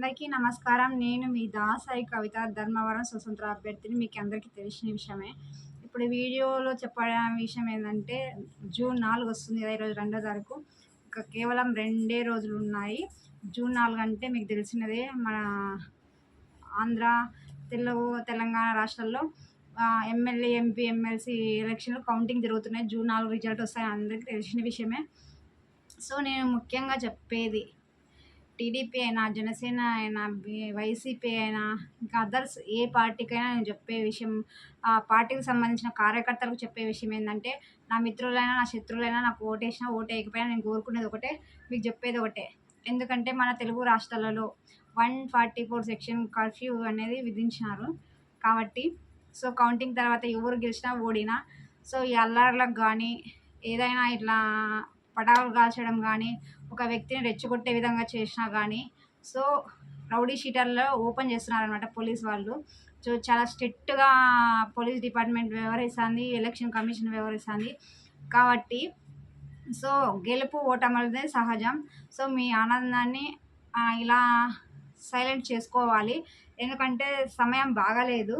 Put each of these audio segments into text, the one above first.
అందరికీ నమస్కారం. నేను మీ దాసాయి కవిత ధర్మవరం స్వతంత్ర అభ్యర్థిని. మీకు అందరికీ తెలిసిన విషయమే. ఇప్పుడు వీడియోలో చెప్పడం విషయం ఏంటంటే జూన్ నాలుగు వస్తుంది కదా ఈరోజు రెండో తారీఖు. ఇంకా కేవలం రెండే రోజులు ఉన్నాయి. జూన్ నాలుగు అంటే మీకు తెలిసినదే మన ఆంధ్ర తెలుగు తెలంగాణ రాష్ట్రాల్లో ఎమ్మెల్యే ఎంపీ ఎమ్మెల్సీ ఎలక్షన్లు కౌంటింగ్ జరుగుతున్నాయి. జూన్ నాలుగు రిజల్ట్ వస్తాయి అందరికీ తెలిసిన విషయమే. సో నేను ముఖ్యంగా చెప్పేది టీడీపీ అయినా జనసేన అయినా వైసీపీ అయినా ఇంకా అదర్స్ ఏ పార్టీకైనా నేను చెప్పే విషయం ఆ పార్టీకి సంబంధించిన కార్యకర్తలకు చెప్పే విషయం ఏంటంటే నా మిత్రులైనా నా శత్రువులైనా నాకు ఓటేసినా ఓటు వేయకపోయినా నేను కోరుకునేది ఒకటే మీకు చెప్పేది ఒకటే. ఎందుకంటే మన తెలుగు రాష్ట్రాలలో one forty four section curfew అనేది విధించినారు కాబట్టి సో కౌంటింగ్ తర్వాత ఎవరు గెలిచినా ఓడినా సో ఈ అల్లర్లకు కానీ ఏదైనా ఇట్లా పటాకులు కాల్చడం కానీ ఒక వ్యక్తిని రెచ్చగొట్టే విధంగా చేసినా కానీ సో రౌడీ షీటర్లో ఓపెన్ చేస్తున్నారనమాట పోలీస్ వాళ్ళు. సో చాలా స్ట్రిక్ట్గా పోలీస్ డిపార్ట్మెంట్ వ్యవహరిస్తుంది ఎలక్షన్ కమిషన్ వ్యవహరిస్తుంది. కాబట్టి సో గెలుపు ఓటమలదే సహజం. సో మీ ఆనందాన్ని ఇలా సైలెంట్ చేసుకోవాలి. ఎందుకంటే సమయం బాగాలేదు.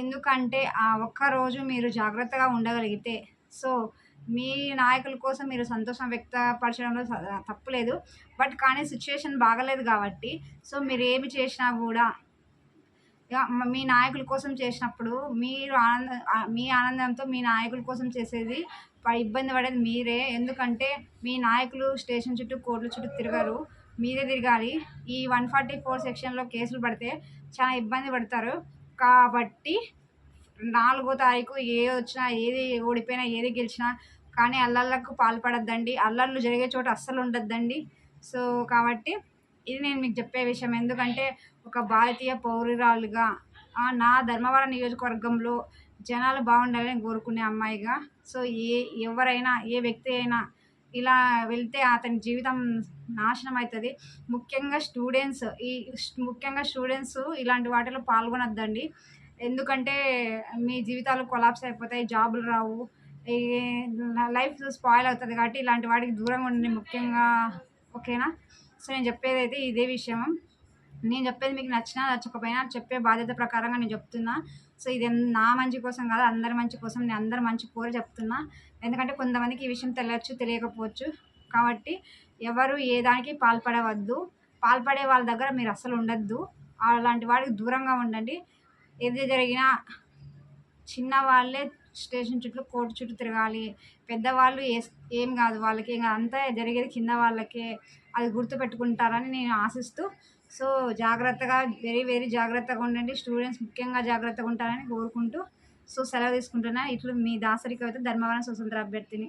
ఎందుకంటే ఆ ఒక్కరోజు మీరు జాగ్రత్తగా ఉండగలిగితే సో మీ నాయకుల కోసం మీరు సంతోషం వ్యక్తపరచడంలో తప్పులేదు. బట్ కానీ సిచ్యువేషన్ బాగలేదు కాబట్టి సో మీరు ఏమి చేసినా కూడా మీ నాయకుల కోసం చేసినప్పుడు మీరు ఆనంద మీ ఆనందంతో మీ నాయకుల కోసం చేసేది ఇబ్బంది పడేది మీరే. ఎందుకంటే మీ నాయకులు స్టేషన్ చుట్టూ కోర్టుల చుట్టూ తిరగరు. మీరే తిరగాలి. ఈ వన్ ఫార్టీ ఫోర్ సెక్షన్లో కేసులు పడితే చాలా ఇబ్బంది పడతారు. కాబట్టి నాలుగో తారీఖు ఏ వచ్చినా ఏది ఓడిపోయినా ఏది గెలిచినా కానీ అల్లర్లకు పాల్పడద్దండి. అల్లర్లు జరిగే చోట అస్సలు ఉండద్దండి. సో కాబట్టి ఇది నేను మీకు చెప్పే విషయం. ఎందుకంటే ఒక భారతీయ పౌరురాలుగా నా ధర్మవరం నియోజకవర్గంలో జనాలు బాగుండాలని కోరుకునే అమ్మాయిగా సో ఏ ఎవరైనా ఏ వ్యక్తి అయినా ఇలా వెళ్తే అతని జీవితం నాశనం అవుతుంది ముఖ్యంగా స్టూడెంట్స్ ఈ ముఖ్యంగా స్టూడెంట్స్ ఇలాంటి వాటిలో పాల్గొనొద్దండి. ఎందుకంటే మీ జీవితాలు కొలాప్స్ అయిపోతాయి జాబులు రావు. లైఫ్ స్పాయిల్ అవుతుంది కాబట్టి ఇలాంటి వాటికి దూరంగా ఉండండి ముఖ్యంగా. ఓకేనా? సో నేను చెప్పేది అయితే ఇదే విషయం. నేను చెప్పేది మీకు నచ్చినా నచ్చకపోయినా చెప్పే బాధ్యత ప్రకారంగా నేను చెప్తున్నా. సో ఇది నా మంచి కోసం కాదు అందరి మంచి కోసం నేను అందరి మంచి కోరి చెప్తున్నా. ఎందుకంటే కొంతమందికి ఈ విషయం తెలియచ్చు తెలియకపోవచ్చు. కాబట్టి ఎవరు ఏ దానికి పాల్పడవద్దు. పాల్పడే వాళ్ళ దగ్గర మీరు అసలు ఉండద్దు. అలాంటి వాడికి దూరంగా ఉండండి. ఏది జరిగినా చిన్న వాళ్ళే స్టేషన్ చుట్టూ కోర్టు చుట్టూ తిరగాలి. పెద్దవాళ్ళు ఏం కాదు వాళ్ళకి. ఇంకా అంతా జరిగేది కింద వాళ్ళకే. అది గుర్తుపెట్టుకుంటారని నేను ఆశిస్తూ సో జాగ్రత్తగా వెరీ వెరీ జాగ్రత్తగా ఉండండి. స్టూడెంట్స్ ముఖ్యంగా జాగ్రత్తగా ఉంటారని కోరుకుంటూ సో సెలవు తీసుకుంటున్నా. ఇట్లు మీ దాసరి కవిత ధర్మవరం స్వతంత్ర అభ్యర్థిని.